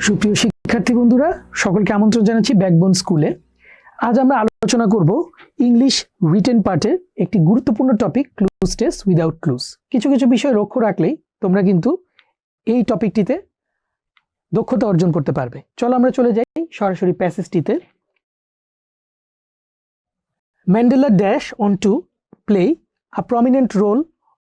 সুপ্রিয় শিক্ষার্থী বন্ধুরা, সকলকে আমন্ত্রণ জানাচ্ছি ব্যাকবোন স্কুলে আজ আমরা আলোচনা করব ইংলিশ রিটেন পার্টের একটি গুরুত্বপূর্ণ topic cloze test without clues কিছু কিছু বিষয় লক্ষ্য রাখলেই তোমরা কিন্তু এই টপিকটিতে দক্ষতা অর্জন করতে পারবে। চলো আমরা চলে যাই সরাসরি প্যাসেজটিতে Mandela dash on to play a prominent role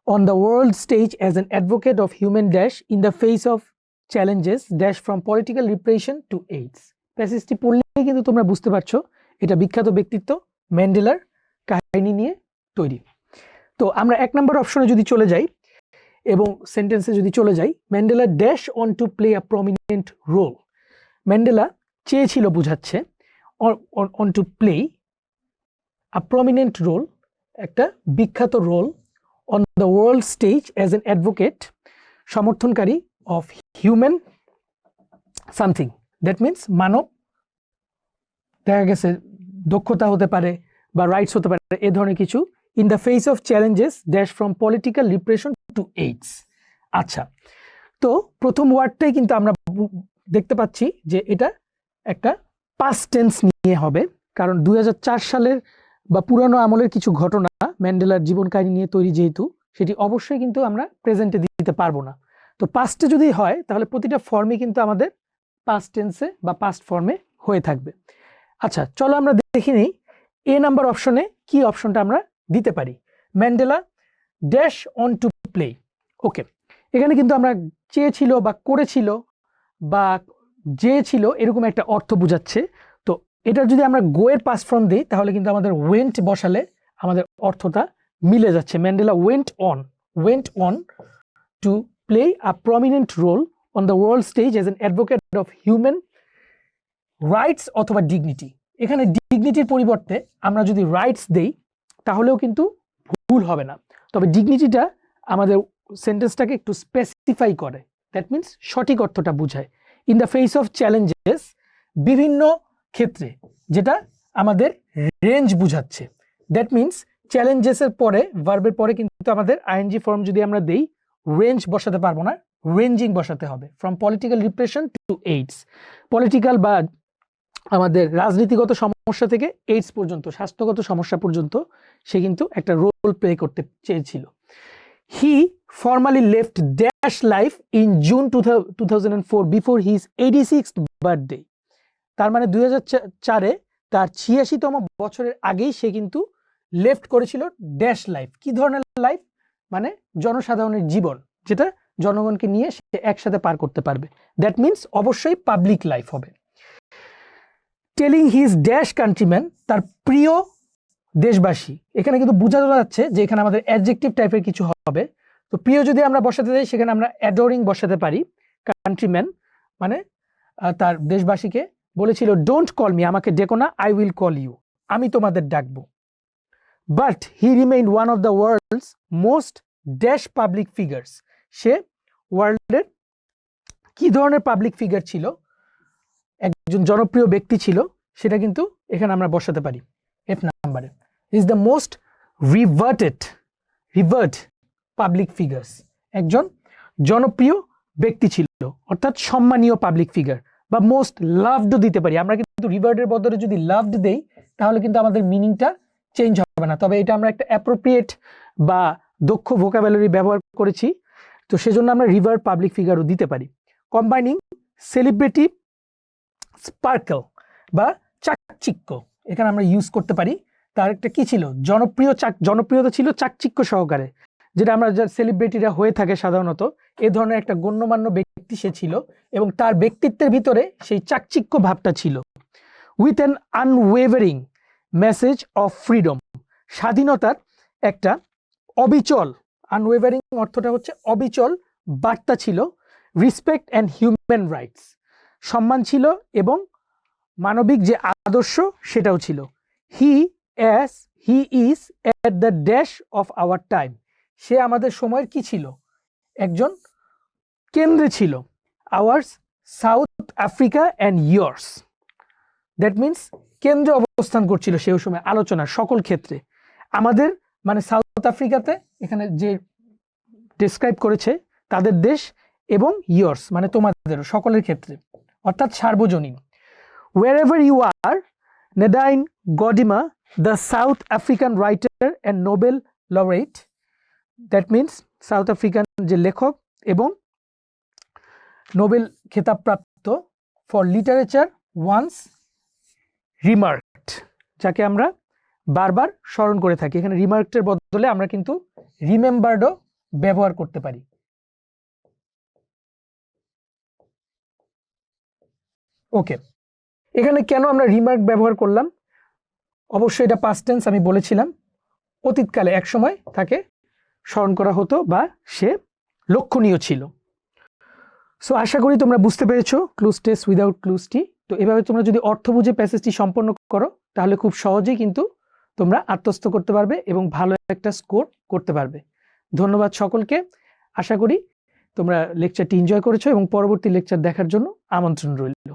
on the world stage as an advocate of human dash in the face of challenges dash from political repression to AIDS প্যাসেজটি পড়লেই কিন্তু তোমরা বুঝতে পারছ, এটা বিখ্যাত ব্যক্তিত্ব ম্যান্ডেলার কাহিনী নিয়ে তৈরি। তো আমরা এক নম্বর অপশনে যদি চলে যাই, এবং সেন্টেন্সে যদি চলে যাই Mandela dash on to play a prominent role Mandela চেয়েছিল বুঝাচ্ছে on to play a prominent role একটা বিখ্যাত role on the world stage as an advocate সমর্থনকারী of human something that means মানব, দেখা গেছে দক্ষতা হতে পারে বা রাইটস হতে পারে, এ ধরনের কিছু in the face of challenges dash from political repression to AIDS আচ্ছা তো প্রথম ওয়ার্ডটাই কিন্তু আমরা দেখতে পাচ্ছি যে এটা একটা পাস্ট টেন্স নিয়ে হবে। কারণ দুই হাজার চার সালের বা পুরানো আমলের কিছু ঘটনা ম্যান্ডেলার জীবন কাহিনী নিয়ে তৈরি যেহেতু, সেটি অবশ্যই কিন্তু আমরা প্রেজেন্টে দিতে পারব না। তো পাস্টে যদি হয়, তাহলে প্রতিটা ফর্মে কিন্তু আমাদের পাস্ট টেন্সে বা পাস্ট ফর্মে হয়ে থাকবে। আচ্ছা চলো আমরা দেখে নিই এ নাম্বার অপশনে কি অপশনটা আমরা দিতে পারি। Mandela dash on to play okay এখানে কিন্তু আমরা চেয়েছিল বা করেছিল বা যে ছিল এরকম একটা অর্থ বোঝাচ্ছে। তো এটার যদি আমরা গোয়ের পাস ফর্ম দিই, তাহলে কিন্তু আমাদের ওয়েন্ট বসালে আমাদের অর্থটা মিলে যাচ্ছে। Mandela went on went on to play a prominent role on the world stage as an advocate of human rights অথবা ডিগনিটি এখানে ডিগনিটির পরিবর্তে আমরা যদি রাইটস দেই, তাহলেও কিন্তু ভুল হবে না। তবে ডিগনিটিটা আমাদের সেন্টেন্সটাকে একটু স্পেসিফাই করে। দ্যাট মিন্স সঠিক অর্থটা বোঝায়। In the face of challenges বিভিন্ন ক্ষেত্রে যেটা আমাদের রেঞ্জ বুঝাচ্ছে। দ্যাট মিন্স চ্যালেঞ্জেসের পরে ভার্বের পরে কিন্তু আমাদের আইএনজি ফর্ম যদি আমরা দেই রেঞ্জ বসাতে পারব না, রেঞ্জিং বসাতে হবে। From political repression to AIDS political বা আমাদের রাজনীতিগত সমস্যা থেকে এইডস পর্যন্ত, স্বাস্থ্যগত সমস্যা পর্যন্ত সে কিন্তু একটা রোল প্লে করতে চেয়েছিল। He formally left dash life in June two thousand and four before his eighty six birthday তার মানে দুই হাজার চারে তার ছিয়াশিতম বছরের আগেই সে কিন্তু লেফট করেছিল ড্যাশ লাইফ কি ধরনের লাইফ মানে জনসাধারণের জীবন, যেটা জনগণকে নিয়ে সে একসাথে পার করতে পারবে। দ্যাট মিন্স অবশ্যই পাবলিক লাইফ হবে। টেলিং হিজ ড্যাশ কান্ট্রিম্যান তার প্রিয় দেশবাসী, এখানে কিন্তু বোঝা যাচ্ছে যে এখানে আমাদের অ্যাডজেক্টিভ টাইপের কিছু হবে। তো প্রিয় যদি আমরা বসাতে যাই, সেখানে আমরা অ্যাডোরিং বসাতে পারি। কান্ট্রিম্যান মানে তার দেশবাসীকে বলেছিল ডোন্ট কল মি আমাকে ডেকো না আই উইল কল ইউ আমি তোমাদের ডাকবো। But he remain one of the world's most dash public figures সে ওয়ার্ল্ডের কি ধরনের পাবলিক ফিগার ছিল? একজন জনপ্রিয় ব্যক্তি ছিল, সেটা কিন্তু এখানে আমরা বসাতে পারি এফ নাম্বারে is the most reverted revert public figures একজন জনপ্রিয় ব্যক্তি ছিল, অর্থাৎ সম্মানীয় পাবলিক ফিগার বা মোস্ট লাভড দিতে পারি। আমরা কিন্তু রিভার্টের বদলে যদি লাভড দেই, তাহলে কিন্তু আমাদের মিনিংটা চেঞ্জ হবে না। তবে এটা আমরা একটা অ্যাপ্রোপ্রিয়েট বা দক্ষ ভোকাবুলারি ব্যবহার করেছি। তো সেজন্য আমরা রিভার পাবলিক ফিগারও দিতে পারি। কম্বাইনিং সেলিব্রিটি স্পার্কেল বা চাকচিক্য। এখানে আমরা ইউজ করতে পারি। তার একটা কি ছিল? জনপ্রিয় চাক, জনপ্রিয়তা ছিল চাকচিক্য সহকারে। যেটা আমরা যা সেলিব্রিটিরা হয়ে থাকে সাধারণত, এ ধরনের একটা গণ্যমান্য ব্যক্তি সে ছিল এবং তার ব্যক্তিত্বের ভিতরে সেই চাকচিক্য ভাবটা ছিল। With an unwavering message of freedom. স্বাধীনতার একটা অবিচল আনওয়েভারিং অর্থটা হচ্ছে অবিচল বার্তা ছিল রেসপেক্ট অ্যান্ড হিউম্যান রাইটস সম্মান ছিল এবং মানবিক যে আদর্শ সেটাও ছিল। He as he is at the dash of our time সে আমাদের সময়ের কি ছিল? একজন কেন্দ্রে ছিল। Ours South Africa and yours that means কেন্দ্রে অবস্থান করছিল সেই সময় আলোচনার সকল ক্ষেত্রে। আমাদের মানে সাউথ আফ্রিকাতে এখানে যে ডিসক্রাইব করেছে তাদের দেশ এবং ইয়ার্স মানে তোমাদেরও সকলের ক্ষেত্রে, অর্থাৎ সার্বজনীন। Wherever you are Nadine Gordimer the South African writer and Nobel laureate that means South African যে লেখক এবং নোবেল খেতাবপ্রাপ্ত ফর লিটারেচার ওয়ান্স রিমার্কড যাকে আমরা বারবার স্মরণ করে থাকি। এখানে রিমার্কটের বদলে আমরা কিন্তু রিমেম্বার্ডও ব্যবহার করতে পারি। ওকে এখানে কেন আমরা রিমার্ক ব্যবহার করলাম? অবশ্যই এটা পাস্ট টেন্স আমি বলেছিলাম। অতীতকালে এক সময় তাকে স্মরণ করা হতো বা সে লক্ষণীয় ছিল। সো আশা করি তোমরা বুঝতে পেরেছ ক্লুজ টেস্ট উইদাউট ক্লুজটি তো এভাবে তোমরা যদি অর্থ বুঝে প্যাসেজটি সম্পন্ন করো, তাহলে খুব সহজেই কিন্তু তোমরা আত্মস্থ করতে পারবে এবং ভালো একটা স্কোর করতে পারবে। ধন্যবাদ সকলকে। আশা করি তোমরা লেকচারটি এনজয় করেছ এবং পরবর্তী লেকচার দেখার জন্য আমন্ত্রণ রইল।